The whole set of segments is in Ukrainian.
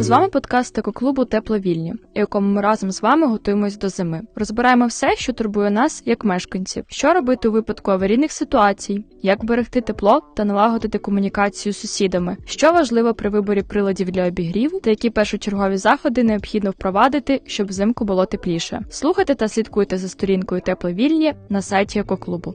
З вами подкаст екоклубу Тепловільні, у якому ми разом з вами готуємось до зими. Розбираємо все, що турбує нас як мешканців, що робити у випадку аварійних ситуацій, як берегти тепло та налагодити комунікацію з сусідами, що важливо при виборі приладів для обігріву та які першочергові заходи необхідно впровадити, щоб взимку було тепліше. Слухайте та слідкуйте за сторінкою Тепловільні на сайті екоклубу.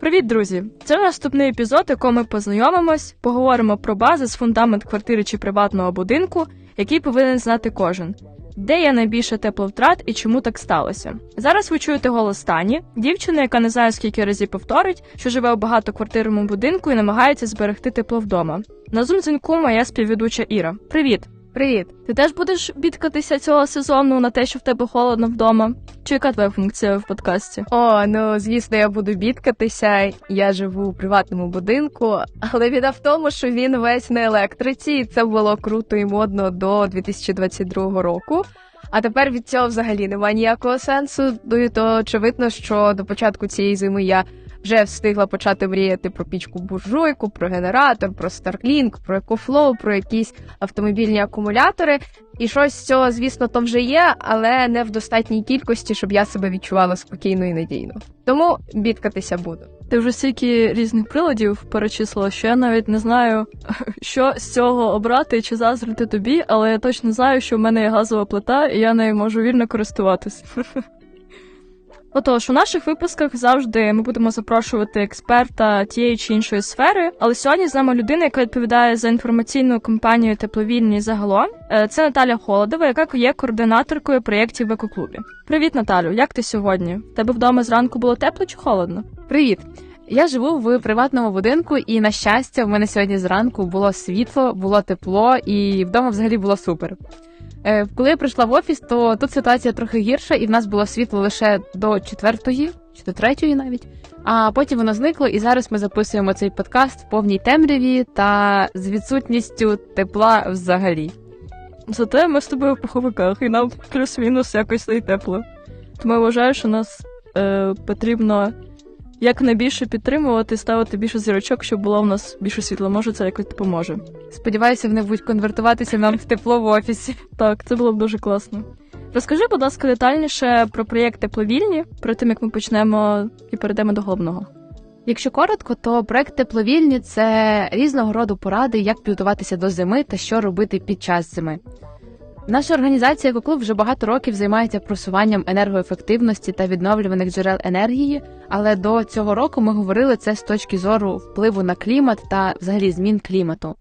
Привіт, друзі! Це наступний епізод, якому ми познайомимось, поговоримо про базис, фундамент квартири чи приватного будинку, який повинен знати кожен. Де є найбільше тепловтрат і чому так сталося? Зараз ви чуєте голос Тані, дівчини, яка не знаю скільки разів повторить, що живе у багатоквартирному будинку і намагається зберегти тепло вдома. На зум дзвінку моя співведуча Іра. Привіт! Привіт! Ти теж будеш бідкатися цього сезону на те, що в тебе холодно вдома? Чи яка твоя функція в подкасті? О, ну звісно, я буду бідкатися. Я живу у приватному будинку, але біда в тому, що він весь на електриці, і це було круто і модно до 2022 року. А тепер від цього взагалі немає ніякого сенсу. Ну і то очевидно, що до початку цієї зими я вже встигла почати мріяти про пічку буржуйку, про генератор, про Starlink, про EcoFlow, про якісь автомобільні акумулятори. І щось з цього, звісно, то вже є, але не в достатній кількості, щоб я себе відчувала спокійно і надійно. Тому бідкатися буду. Ти вже стільки різних приладів перечислила, що я навіть не знаю, що з цього обрати чи заздрити тобі, але я точно знаю, що в мене є газова плита, і я нею можу вільно користуватись. Отож, у наших випусках завжди ми будемо запрошувати експерта тієї чи іншої сфери, але сьогодні з нами людина, яка відповідає за інформаційну кампанію тепловільні загалом. Е, Це Наталя Холодова, яка є координаторкою проєктів в екоклубі. Привіт, Наталю! Як ти сьогодні? Тебе вдома зранку було тепло чи холодно? Привіт! Я живу в приватному будинку, і на щастя, в мене сьогодні зранку було світло, було тепло, і вдома взагалі було супер. Е, Коли я прийшла в офіс, то тут ситуація трохи гірша, і в нас було світло лише до четвертої чи до третьої навіть. А потім воно зникло, і зараз ми записуємо цей подкаст в повній темряві та з відсутністю тепла взагалі. Зате ми з тобою в пуховиках, і нам плюс-мінус якось стає тепло. Тому я вважаю, що нас е, потрібно якнайбільше підтримувати, ставити більше зірочок, щоб було в нас більше світла. Може, це якось допоможе. Сподіваюся, вони будуть конвертуватися нам в тепло в офісі. Так, це було б дуже класно. Розкажи, будь ласка, детальніше про проєкт тепловільні, перед тим як ми почнемо і перейдемо до головного. Якщо коротко, то проект тепловільні це різного роду поради, як підготуватися до зими та що робити під час зими. Наша організація «Екоклуб» вже багато років займається просуванням енергоефективності та відновлюваних джерел енергії, але до цього року ми говорили це з точки зору впливу на клімат та взагалі змін клімату.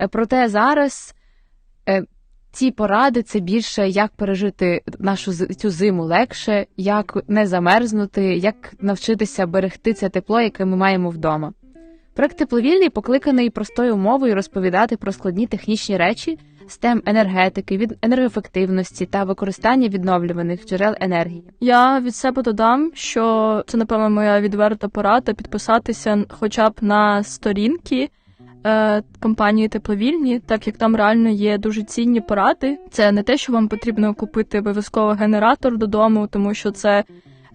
Е, Проте зараз е, ці поради це більше як пережити нашу цю зиму легше, як не замерзнути, як навчитися берегти це тепло, яке ми маємо вдома. Проект тепловільний покликаний простою мовою розповідати про складні технічні речі тем енергетики, від енергоефективності та використання відновлюваних джерел енергії. Я від себе додам, що це, напевно, моя відверта порада підписатися хоча б на сторінки е, компанії тепловільні, так як там реально є дуже цінні поради. Це не те, що вам потрібно купити обов'язково генератор додому, тому що це.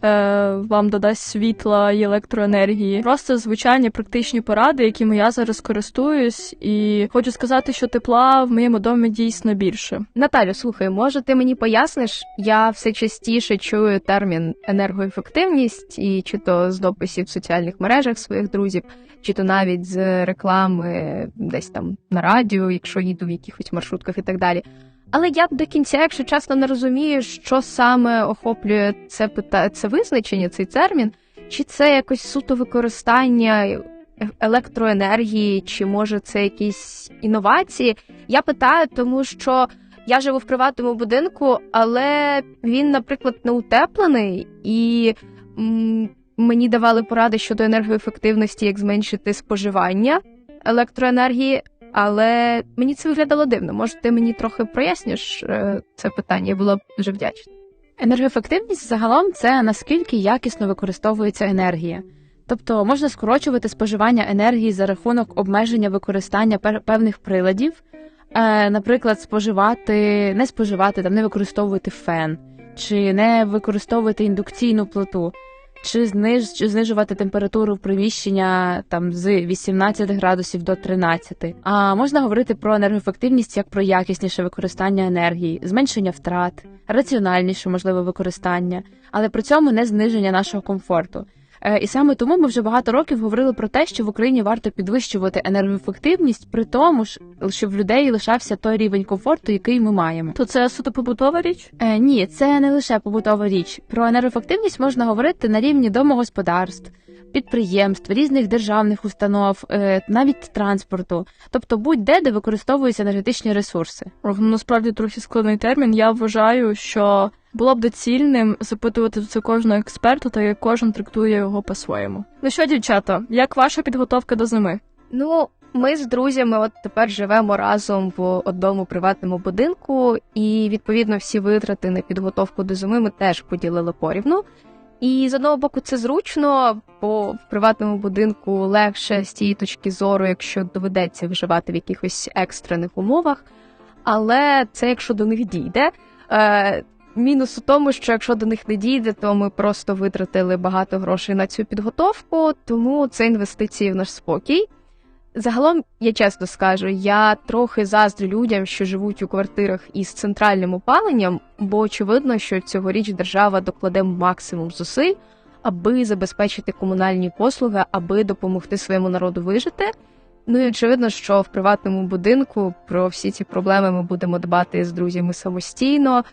Е, Вам додасть світла і електроенергії, просто звичайні практичні поради, якими я зараз користуюсь, і хочу сказати, що тепла в моєму домі дійсно більше. Наталю, слухай, може ти мені поясниш? Я все частіше чую термін енергоефективність, і чи то з дописів в соціальних мережах своїх друзів, чи то навіть з реклами десь там на радіо, якщо їду в якихось маршрутках і так далі. Але я до кінця, якщо чесно, не розумію, що саме охоплює це пита... це визначення, цей термін, чи це якось суто використання електроенергії, чи може це якісь інновації. Я питаю, тому що я живу в приватному будинку, але він, наприклад, не утеплений, і мені давали поради щодо енергоефективності, як зменшити споживання електроенергії. Але мені це виглядало дивно. Може, ти мені трохи проясниш е, це питання? Я була б дуже вдячна. Енергоефективність загалом це наскільки якісно використовується енергія. Тобто можна скорочувати споживання енергії за рахунок обмеження використання певних приладів, е, наприклад, споживати, не споживати, там не використовувати фен чи не використовувати індукційну плиту. Чи зниж чи знижувати температуру приміщення там з 18 градусів до 13. А можна говорити про енергоефективність як про якісніше використання енергії, зменшення втрат, раціональніше можливе використання, але при цьому не зниження нашого комфорту. Е, І саме тому ми вже багато років говорили про те, що в Україні варто підвищувати енергоефективність, при тому ж, щоб в людей лишався той рівень комфорту, який ми маємо. То це суто побутова річ? Е, ні, це не лише побутова річ. Про енергоефективність можна говорити на рівні домогосподарств, підприємств, різних державних установ, е, навіть транспорту, тобто будь-де, де використовуються енергетичні ресурси. Ну, насправді трохи складний термін. Я вважаю, що було б доцільним запитувати це кожного експерту, так як кожен трактує його по-своєму. Ну що, дівчата, як ваша підготовка до зими? Ну, ми з друзями от тепер живемо разом в одному приватному будинку, і відповідно всі витрати на підготовку до зими ми теж поділили порівну. І з одного боку це зручно, бо в приватному будинку легше з тієї точки зору, якщо доведеться виживати в якихось екстрених умовах. Але це якщо до них дійде. Е, мінус у тому, що якщо до них не дійде, то ми просто витратили багато грошей на цю підготовку, тому це інвестиції в наш спокій. Загалом, я чесно скажу, я трохи заздрю людям, що живуть у квартирах із центральним опаленням, бо очевидно, що цьогоріч держава докладе максимум зусиль, аби забезпечити комунальні послуги, аби допомогти своєму народу вижити. Ну і очевидно, що в приватному будинку про всі ці проблеми ми будемо дбати з друзями самостійно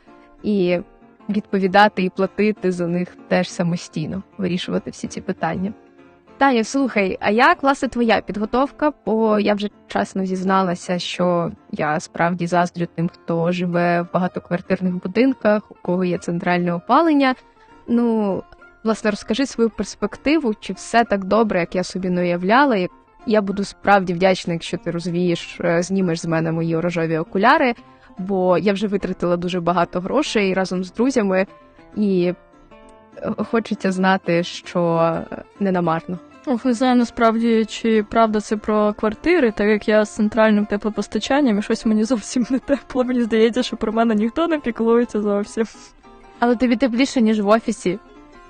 і відповідати і платити за них теж самостійно, вирішувати всі ці питання. Таня, слухай, а як власне твоя підготовка? Бо я вже чесно зізналася, що я справді заздрю тим, хто живе в багатоквартирних будинках, у кого є центральне опалення. Ну, власне, розкажи свою перспективу, чи все так добре, як я собі не уявляла. Я буду справді вдячна, якщо ти розвієш, е, знімеш з мене мої рожеві окуляри, бо я вже витратила дуже багато грошей разом з друзями, і е, хочеться знати, що е, не намарно. Ох, не знаю насправді, чи правда це про квартири, так як я з центральним теплопостачанням і щось мені зовсім не тепло. Мені здається, що про мене ніхто не піклується зовсім. Але тобі тепліше, ніж в офісі.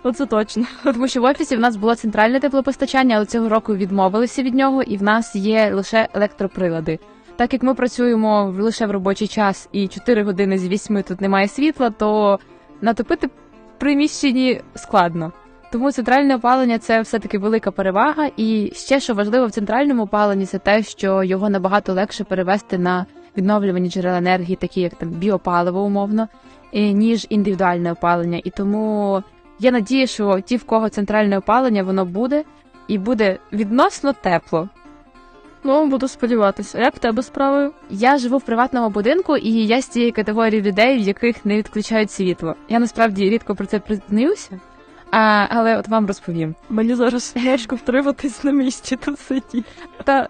Оце точно. Тому що в офісі в нас було центральне теплопостачання, але цього року відмовилися від нього, і в нас є лише електроприлади. Так як ми працюємо лише в робочий час і 4 години з 8 тут немає світла, то натопити в приміщенні складно. Тому центральне опалення це все-таки велика перевага. І ще що важливо в центральному опаленні, це те, що його набагато легше перевести на відновлювані джерела енергії, такі як там біопаливо умовно, ніж індивідуальне опалення. І тому я надію, що ті, в кого центральне опалення, воно буде і буде відносно тепло. Ну, буду сподіватися. А як в тебе справи? Я живу в приватному будинку, і я з тієї категорії людей, в яких не відключають світло. Я насправді рідко про це признаюся, а, але от вам розповім. Мені зараз важко втриматись на місці тут сидіти. Та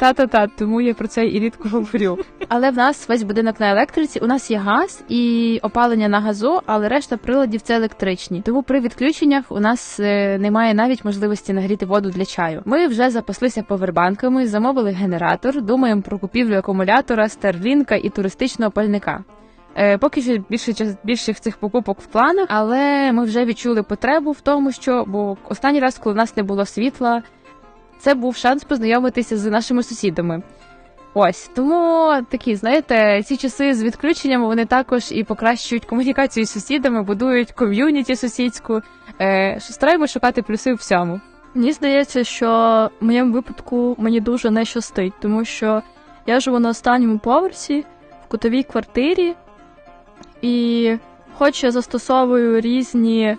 та та та тому я про це і рідко говорю. Але в нас весь будинок на електриці. У нас є газ і опалення на газу, але решта приладів це електричні. Тому при відключеннях у нас е, немає навіть можливості нагріти воду для чаю. Ми вже запаслися повербанками, замовили генератор, думаємо про купівлю акумулятора, старлінка і туристичного пальника. Е, Поки що більше більших цих покупок в планах, але ми вже відчули потребу в тому, що бо останній раз, коли в нас не було світла, це був шанс познайомитися з нашими сусідами. Ось тому такі, знаєте, ці часи з відключеннями вони також і покращують комунікацію з сусідами, будують ком'юніті сусідську. Е, стараємося шукати плюси в всьому. Мені здається, що в моєму випадку мені дуже не щастить, тому що я живу на останньому поверсі в кутовій квартирі, і хоч я застосовую різні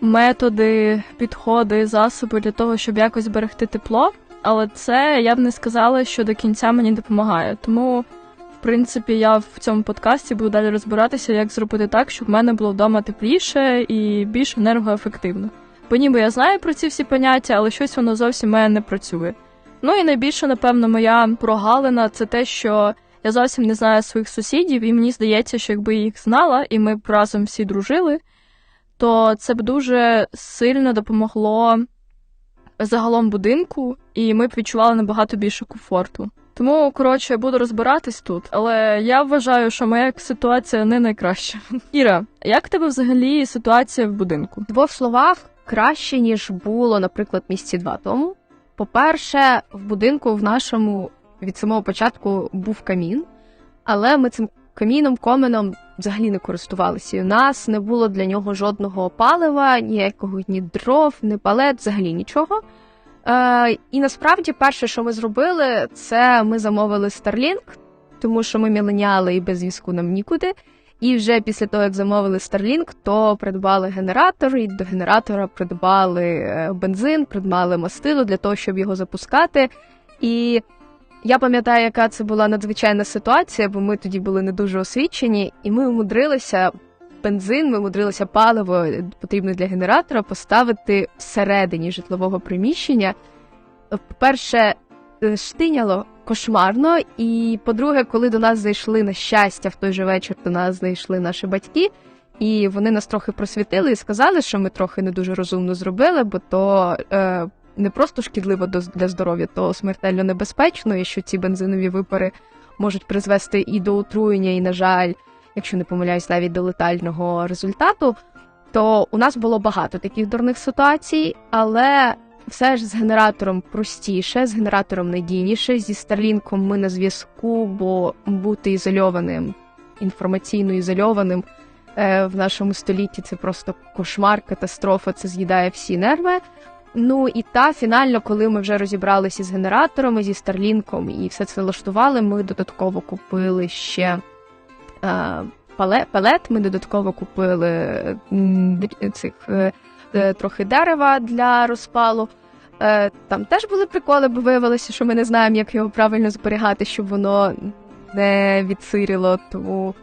методи, підходи, засоби для того, щоб якось берегти тепло, але це я б не сказала, що до кінця мені допомагає. Тому, в принципі, я в цьому подкасті буду далі розбиратися, як зробити так, щоб в мене було вдома тепліше і більш енергоефективно. Бо ніби я знаю про ці всі поняття, але щось воно зовсім мене не працює. Ну і найбільше, напевно, моя прогалина це те, що я зовсім не знаю своїх сусідів, і мені здається, що якби їх знала, і ми б разом всі дружили, то це б дуже сильно допомогло загалом будинку, і ми б відчували набагато більше комфорту. Тому, коротше, я буду розбиратись тут, але я вважаю, що моя ситуація не найкраща. Іра, як тебе взагалі ситуація в будинку? В двох словах, краще, ніж було, наприклад, місяці два тому. По-перше, в будинку в нашому від самого початку був камін, але ми цим каміном, коменом взагалі не користувалися. І у нас не було для нього жодного палива, ніякого ні дров, ні палет, взагалі нічого. Е, і насправді, перше, що ми зробили, це ми замовили Starlink, тому що ми міленіали і без зв'язку нам нікуди. І вже після того, як замовили Starlink, то придбали генератор, і до генератора придбали е, бензин, придбали мастило для того, щоб його запускати. І я пам'ятаю, яка це була надзвичайна ситуація, бо ми тоді були не дуже освічені, і ми умудрилися бензин, ми умудрилися паливо е, потрібне для генератора поставити всередині житлового приміщення. По-перше, е, штиняло кошмарно. І по-друге, коли до нас зайшли на щастя, в той же вечір до нас зайшли наші батьки, і вони нас трохи просвітили і сказали, що ми трохи не дуже розумно зробили, бо то е, не просто шкідливо для здоров'я, то смертельно небезпечно, і що ці бензинові випари можуть призвести і до отруєння, і, на жаль, якщо не помиляюсь, навіть до летального результату. То у нас було багато таких дурних ситуацій, але все ж з генератором простіше, з генератором надійніше. Зі Starlink ми на зв'язку, бо бути ізольованим, інформаційно ізольованим е, в нашому столітті це просто кошмар, катастрофа, це з'їдає всі нерви. Ну і та фінально, коли ми вже розібралися з генераторами, зі Старлінком і все це влаштували, ми додатково купили ще е, пале, палет, ми додатково купили цих е, е, трохи дерева для розпалу. Е, Там теж були приколи, бо виявилося, що ми не знаємо, як його правильно зберігати, щоб воно не відсиріло. Тому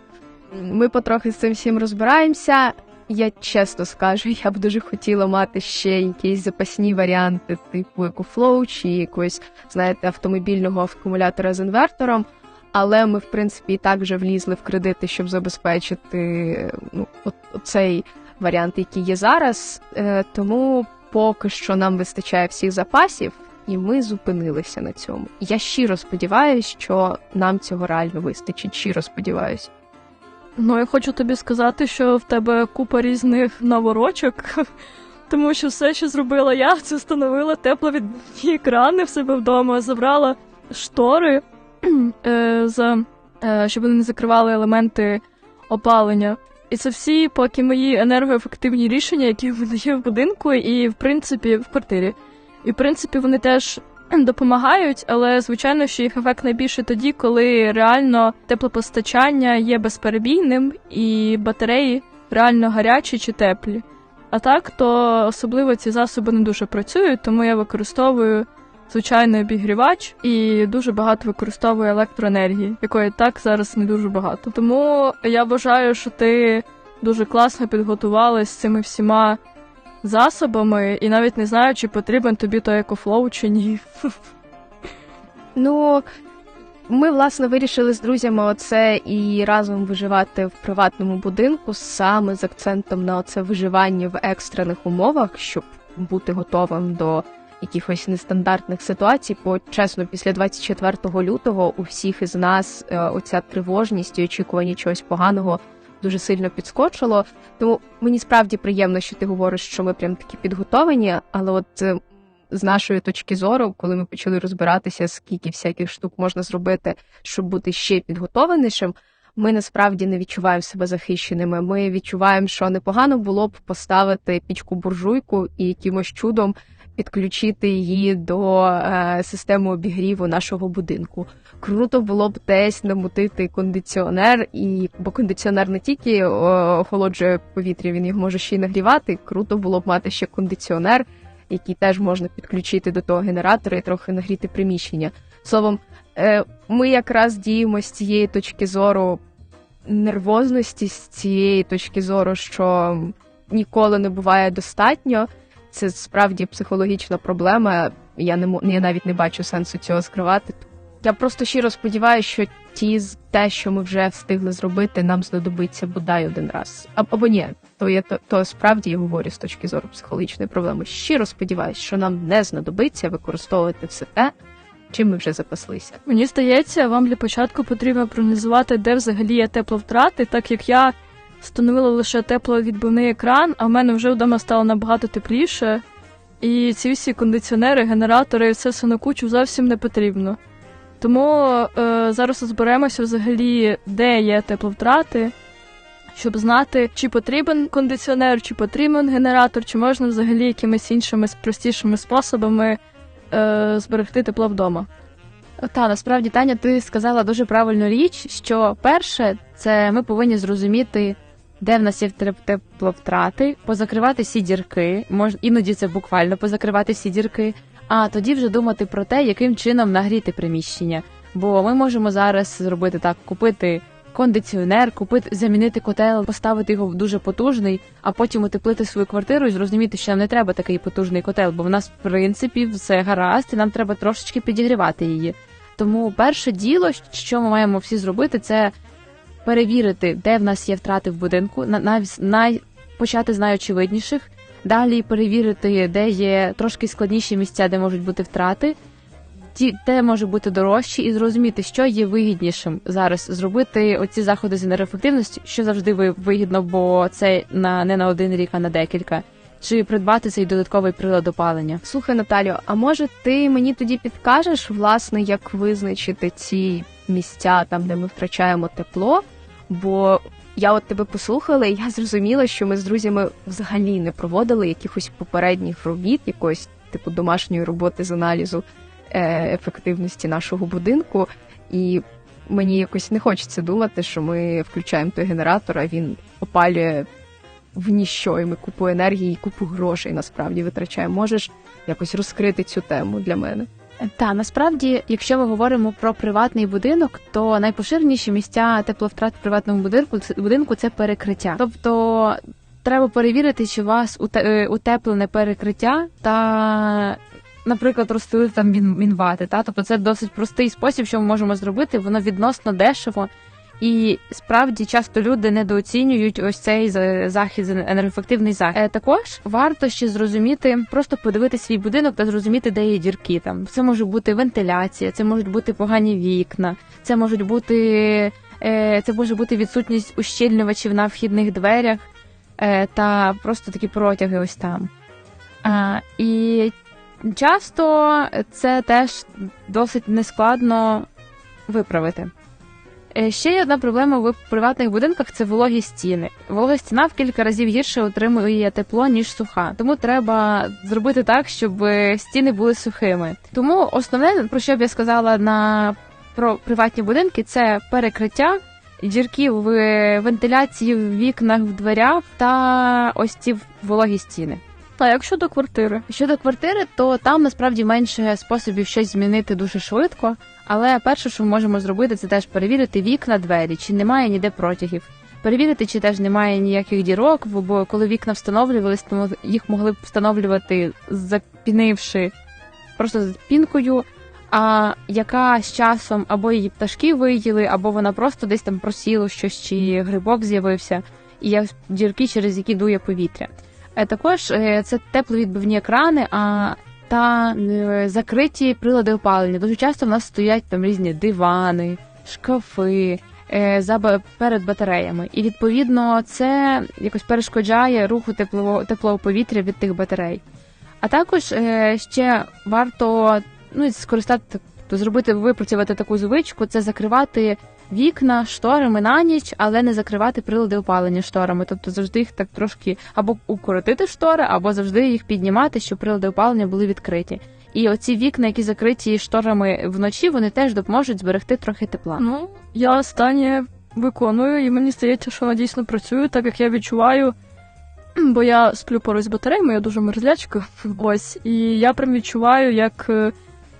ми потрохи з цим всім розбираємося. Я чесно скажу, я б дуже хотіла мати ще якісь запасні варіанти, типу EcoFlow чи якогось, знаєте, автомобільного акумулятора з інвертором. Але ми, в принципі, і так вже влізли в кредити, щоб забезпечити ну, от, оцей варіант, який є зараз. Е, тому поки що нам вистачає всіх запасів, і ми зупинилися на цьому. Я щиро сподіваюся, що нам цього реально вистачить. Щиро сподіваюся. Ну, я хочу тобі сказати, що в тебе купа різних наворочок, тому що все, що зробила я, це встановила тепловідбивні екрани в себе вдома, забрала штори, е, за, е, щоб вони не закривали елементи опалення. І це всі поки мої енергоефективні рішення, які в є в будинку і, в принципі, в квартирі. І, в принципі, вони теж допомагають, але звичайно, що їх ефект найбільше тоді, коли реально теплопостачання є безперебійним і батареї реально гарячі чи теплі. А так, то особливо ці засоби не дуже працюють, тому я використовую звичайний обігрівач і дуже багато використовую електроенергії, якої так зараз не дуже багато. Тому я вважаю, що ти дуже класно підготувалась з цими всіма засобами, і навіть не знаю, чи потрібен тобі той екофлоу чи ні. Ну, ми, власне, вирішили з друзями оце і разом виживати в приватному будинку саме з акцентом на оце виживання в екстрених умовах, щоб бути готовим до якихось нестандартних ситуацій. Бо чесно, після 24 лютого у всіх із нас е, оця тривожність і очікування чогось поганого дуже сильно підскочило. Тому мені справді приємно, що ти говориш, що ми прям такі підготовані, але от. е, з нашої точки зору, коли ми почали розбиратися, скільки всяких штук можна зробити, щоб бути ще підготованішим, ми насправді не відчуваємо себе захищеними. Ми відчуваємо, що непогано було б поставити пічку буржуйку і якимось чудом підключити її до е, системи обігріву нашого будинку. Круто було б десь намутити кондиціонер, і бо кондиціонер не тільки о, охолоджує повітря, він його може ще й нагрівати. Круто було б мати ще кондиціонер який теж можна підключити до того генератора і трохи нагріти приміщення. Словом, е, ми якраз діємо з цієї точки зору нервозності, з цієї точки зору, що ніколи не буває достатньо. Це справді психологічна проблема. Я не я навіть не бачу сенсу цього скривати. Я просто щиро сподіваюся, що ті те, що ми вже встигли зробити, нам знадобиться бодай один раз. А- Або ні, то я то, то справді я говорю з точки зору психологічної проблеми. Щиро сподіваюся, що нам не знадобиться використовувати все те, чим ми вже запаслися. Мені здається, вам для початку потрібно проаналізувати, де взагалі є тепловтрати, так як я встановила лише тепловідбивний екран, а в мене вже вдома стало набагато тепліше. І ці всі кондиціонери, генератори, все все на кучу зовсім не потрібно. Тому е, зараз розберемося взагалі, де є тепловтрати, щоб знати, чи потрібен кондиціонер, чи потрібен генератор, чи можна взагалі якимись іншими простішими способами е, зберегти тепло вдома. Та насправді Таня, ти сказала дуже правильну річ, що перше, це ми повинні зрозуміти, де в нас є теп- тепловтрати, позакривати всі дірки. Мож іноді це буквально позакривати всі дірки. А тоді вже думати про те, яким чином нагріти приміщення. Бо ми можемо зараз зробити так: купити кондиціонер, купити, замінити котел, поставити його в дуже потужний, а потім утеплити свою квартиру і зрозуміти, що нам не треба такий потужний котел, бо в нас в принципі все гаразд, і нам треба трошечки підігрівати її. Тому перше діло, що ми маємо всі зробити, це перевірити, де в нас є втрати в будинку, на- най... почати з найочевидніших. Далі перевірити, де є трошки складніші місця, де можуть бути втрати, ті, де може бути дорожче, і зрозуміти, що є вигіднішим зараз зробити оці заходи з енергоефективності, що завжди ви- вигідно, бо це на не на один рік, а на декілька. Чи придбати цей додатковий прилад опалення? Слухай, Наталю, а може ти мені тоді підкажеш, власне, як визначити ці місця там, де ми втрачаємо тепло? Бо я от тебе послухала, і я зрозуміла, що ми з друзями взагалі не проводили якихось попередніх робіт, якоїсь типу домашньої роботи з аналізу е, ефективності нашого будинку. І мені якось не хочеться думати, що ми включаємо той генератор, а він опалює в ніщо, і ми купу енергії і купу грошей насправді витрачаємо. Можеш якось розкрити цю тему для мене? Та насправді, якщо ми говоримо про приватний будинок, то найпоширеніші місця тепловтрат в приватному будинку будинку це перекриття. Тобто треба перевірити, чи у вас е, утеплене перекриття та. Наприклад, розстелити там мін- мінвати, та тобто це досить простий спосіб, що ми можемо зробити. Воно відносно дешево, і справді часто люди недооцінюють ось цей за- захід, енергоефективний захід. Е, також варто ще зрозуміти, просто подивити свій будинок та зрозуміти, де є дірки. Там це може бути вентиляція, це можуть бути погані вікна, це можуть бути е, це може бути відсутність ущільнювачів на вхідних дверях е, та просто такі протяги ось там. І часто це теж досить нескладно виправити. Е, Ще одна проблема в приватних будинках це вологі стіни. Волога стіна в кілька разів гірше отримує тепло, ніж суха. Тому треба зробити так, щоб стіни були сухими. Тому основне, про що б я сказала на про приватні будинки, це перекриття, дірки в вентиляції, в вікнах, в дверях та ось ці вологі стіни. Та як щодо квартири? Щодо квартири, то там насправді менше способів щось змінити дуже швидко. Але перше, що ми можемо зробити, це теж перевірити вікна, двері, чи немає ніде протягів. Перевірити, чи теж немає ніяких дірок, бо коли вікна встановлювались, то їх могли б встановлювати запінивши просто з пінкою, а яка з часом або її пташки виїли, або вона просто десь там просіло щось, чи грибок з'явився, і є дірки, через які дує повітря. Е, Також е, це тепловідбивні екрани, а та е, закриті прилади опалення. Дуже часто в нас стоять там різні дивани, шкафи е, за перед батареями. І відповідно це якось перешкоджає руху теплового теплого повітря від тих батарей. А також е, ще варто ну, скористати, зробити, випрацювати таку звичку, це закривати вікна шторами на ніч, але не закривати прилади опалення шторами. Тобто завжди їх так трошки або укоротити штори, або завжди їх піднімати, щоб прилади опалення були відкриті. І оці вікна, які закриті шторами вночі, вони теж допоможуть зберегти трохи тепла. Ну, я останнє виконую, і мені здається, що вона дійсно працює, так як я відчуваю. Бо я сплю поруч з батареями, я дуже мерзлячка. Ось. І я прям відчуваю, як е,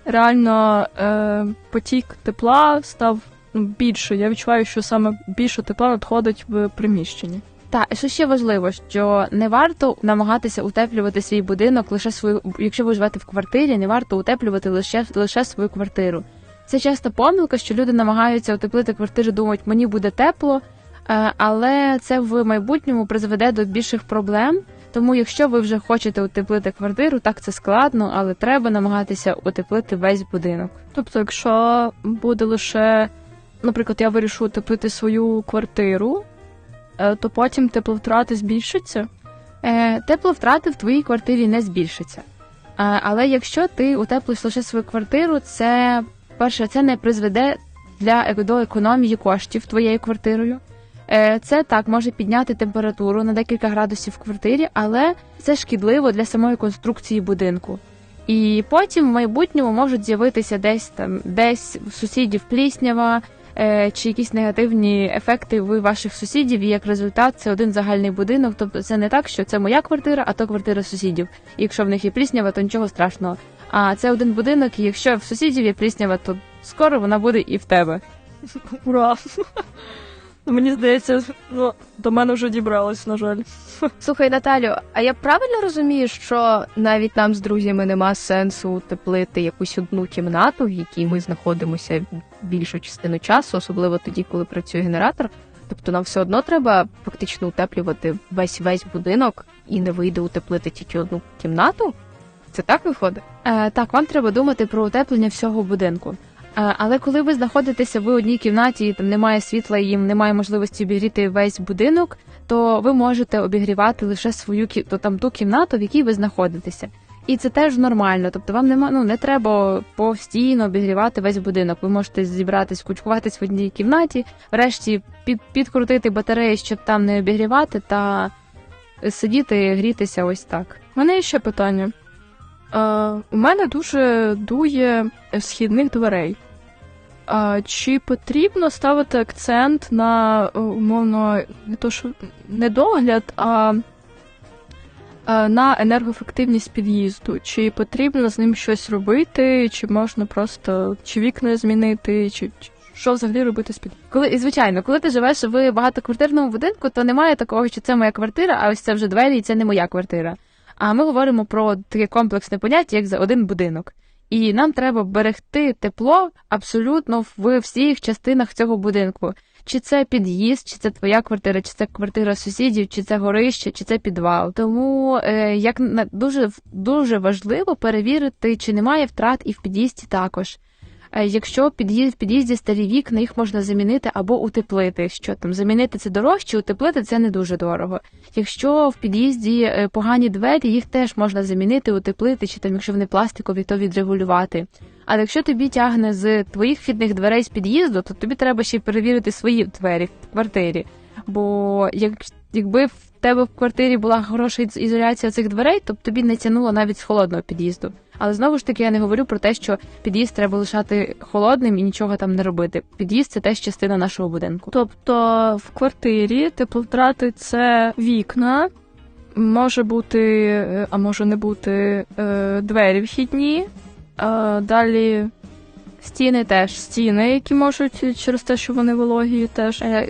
реально е, потік тепла став більше. Я відчуваю, що саме більше тепла надходить в приміщенні. Та що ще важливо, що не варто намагатися утеплювати свій будинок лише свою, якщо ви живете в квартирі, не варто утеплювати лише лише свою квартиру. Це часто помилка, що люди намагаються утеплити квартиру, думають, мені буде тепло, е, але це в майбутньому призведе до більших проблем. Тому, якщо ви вже хочете утеплити квартиру, так це складно, але треба намагатися утеплити весь будинок. Тобто, якщо буде лише, наприклад, я вирішу утеплити свою квартиру, е, то потім тепловтрати збільшаться. Е, тепловтрати в твоїй квартирі не збільшаться. Е, але якщо ти утеплиш лише свою квартиру, це перше, це не призведе для до економії коштів твоєю квартирою. Це так може підняти температуру на декілька градусів в квартирі, але це шкідливо для самої конструкції будинку. І потім в майбутньому можуть з'явитися десь там, десь в сусідів пліснява, чи якісь негативні ефекти в ваших сусідів, і як результат це один загальний будинок. Тобто це не так, що це моя квартира, а то квартира сусідів. І якщо в них є пліснява, то нічого страшного. А це один будинок, і якщо в сусідів є пліснява, то скоро вона буде і в тебе. Ура! Мені здається, ну, до мене вже дібралось, на жаль. Слухай, Наталю, а я правильно розумію, що навіть нам з друзями нема сенсу утеплити якусь одну кімнату, в якій ми знаходимося більшу частину часу, особливо тоді, коли працює генератор. Тобто нам все одно треба фактично утеплювати весь весь будинок і не вийде утеплити тільки одну кімнату. Це так виходить? Е, так, вам треба думати про утеплення всього будинку. Е, але коли ви знаходитеся в одній кімнаті, і там немає світла, і їм немає можливості обігріти весь будинок, то ви можете обігрівати лише свою то там ту кімнату, в якій ви знаходитеся. І це теж нормально. Тобто вам нема, ну не треба постійно обігрівати весь будинок. Ви можете зібратись, кучкуватись в одній кімнаті, врешті під, підкрутити батареї, щоб там не обігрівати, та сидіти, грітися ось так. У мене є ще питання. Е, у мене дуже дує східних дверей. Чи потрібно ставити акцент на е, умовно не то, що не догляд, а е, на енергоефективність під'їзду? Чи потрібно з ним щось робити, чи можна просто чи вікна змінити, чи що взагалі робити з під Коли і звичайно, коли ти живеш в багатоквартирному будинку, то немає такого, що це моя квартира, а ось це вже двері, і це не моя квартира. А ми говоримо про таке комплексне поняття, як за один будинок. І нам треба берегти тепло абсолютно в всіх частинах цього будинку. Чи це під'їзд, чи це твоя квартира, чи це квартира сусідів, чи це горище, чи це підвал. Тому е, як дуже дуже важливо перевірити, чи немає втрат і в під'їзді також. Е, Якщо під'їзд в під'їзді старі вікна, їх можна замінити або утеплити. Що там замінити це дорожче, утеплити це не дуже дорого. Якщо в під'їзді е, погані двері, їх теж можна замінити, утеплити, чи там, якщо вони пластикові, то відрегулювати. Але якщо тобі тягне з твоїх вхідних дверей з під'їзду, то тобі треба ще перевірити свої двері в квартирі. Бо як, якби в тебе в квартирі була хороша ізоляція цих дверей, то б тобі не тянуло навіть з холодного під'їзду. Але знову ж таки я не говорю про те, що під'їзд треба лишати холодним і нічого там не робити. Під'їзд це теж частина нашого будинку. Тобто в квартирі тепловтрати це вікна, може бути, е, а може не бути е, двері вхідні, далі Стіни теж. стіни, які можуть через те, що вони вологі, теж. Е,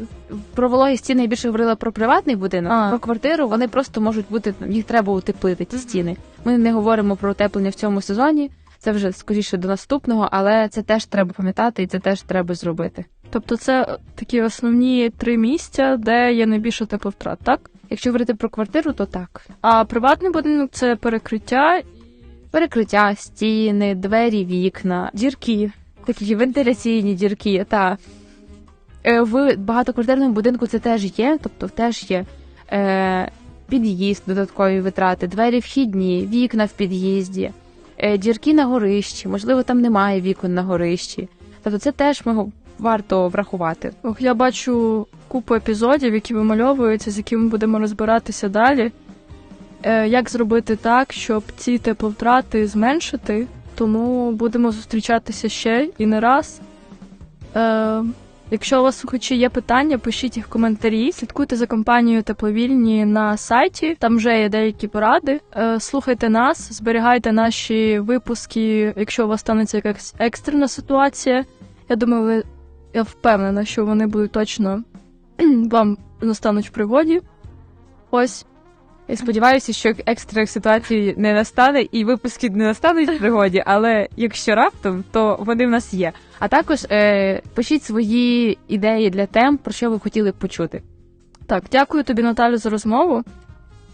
Про вологі стіни я більше говорила про приватний будинок. А. Про квартиру вони просто можуть бути їх треба утеплити. Ці стіни. Ми не говоримо про утеплення в цьому сезоні. Це вже скоріше до наступного, але це теж треба пам'ятати, і це теж треба зробити. Тобто це такі основні три місця, де є найбільше тепловтрат, так? Якщо говорити про квартиру, то так. А приватний будинок це перекриття, Перекриття, стіни, двері, вікна, дірки. Такі вентиляційні дірки. Та Е, в багатоквартирному будинку це теж є, тобто теж є е, під'їзд, додаткові витрати, двері вхідні, вікна в під'їзді, е, дірки на горищі, можливо, там немає вікон на горищі. Тобто це теж варто врахувати. Ох, я бачу купу епізодів, які вимальовуються, з якими ми будемо розбиратися далі. Е, як зробити так, щоб ці тепловтрати зменшити, тому будемо зустрічатися ще і не раз. Е, якщо у вас слухачі є питання, пишіть їх в коментарі. Слідкуйте за компанією Тепловільні на сайті, там вже є деякі поради. Е, слухайте нас, зберігайте наші випуски, якщо у вас станеться якась екстрена ситуація. Я думаю, ви я впевнена, що вони будуть точно вам настануть в пригоді. Ось. Я сподіваюся, що екстрених ситуацій не настане і випуски не настануть в пригоді, але якщо раптом, то вони в нас є. А також е, пишіть свої ідеї для тем, про що ви хотіли б почути. Так, дякую тобі, Наталю, за розмову.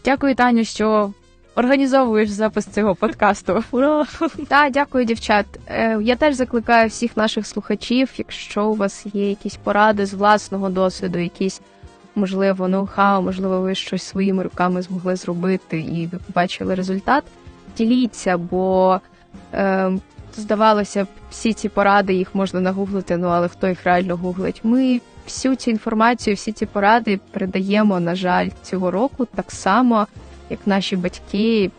Дякую, Таню, що організовуєш запис цього подкасту. Ура! Так, дякую, дівчат. Е, Я теж закликаю всіх наших слухачів, якщо у вас є якісь поради з власного досвіду, якісь можливо, ноу-хау, можливо, ви щось своїми руками змогли зробити і ви побачили результат. Діліться, бо е, здавалося б, всі ці поради їх можна нагуглити, ну але хто їх реально гуглить? Ми всю цю інформацію, всі ці поради передаємо, на жаль, цього року так само, як наші батьки.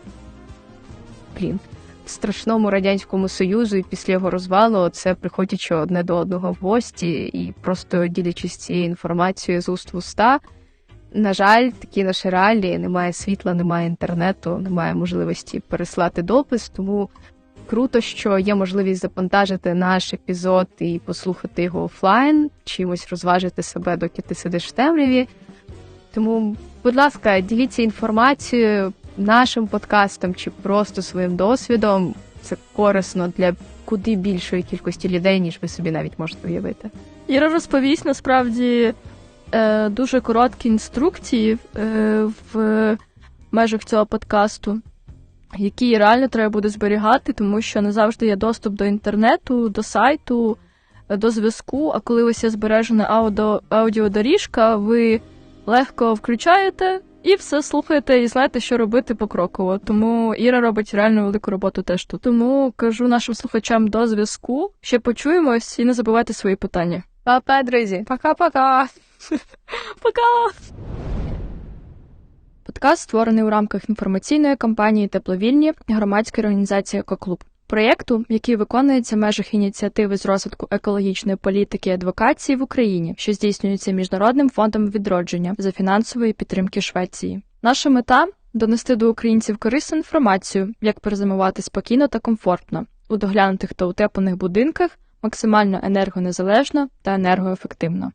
Блін, страшному радянському союзу і після його розвалу це приходячи одне до одного в гості і просто ділячись цією інформацією з уст в уста. На жаль, такі наші реалії, немає світла, немає інтернету, немає можливості переслати допис, тому круто, що є можливість запонтажити наш епізод і послухати його офлайн, чимось розважити себе, доки ти сидиш в темряві. Тому, будь ласка, діліться інформацією нашим подкастом чи просто своїм досвідом. Це корисно для куди більшої кількості людей, ніж ви собі навіть можете уявити. Іра розповість насправді е, дуже короткі інструкції е, в межах цього подкасту, які реально треба буде зберігати, тому що не завжди є доступ до інтернету, до сайту, до зв'язку. А коли ось є збережена аудіодоріжка, ви легко включаєте і все слухаєте, і знаєте, що робити покроково. Тому Іра робить реально велику роботу теж тут. Тому кажу нашим слухачам до зв'язку. Ще почуємось і не забувайте свої питання. Па-па, друзі! Пока-пока! Пока! Подкаст створений у рамках інформаційної кампанії Тепловільні громадської організації Екоклуб. Проєкту, який виконується в межах ініціативи з розвитку екологічної політики і адвокації в Україні, що здійснюється міжнародним фондом відродження за фінансової підтримки Швеції. Наша мета донести до українців корисну інформацію, як перезимувати спокійно та комфортно у доглянутих та утеплених будинках, максимально енергонезалежно та енергоефективно.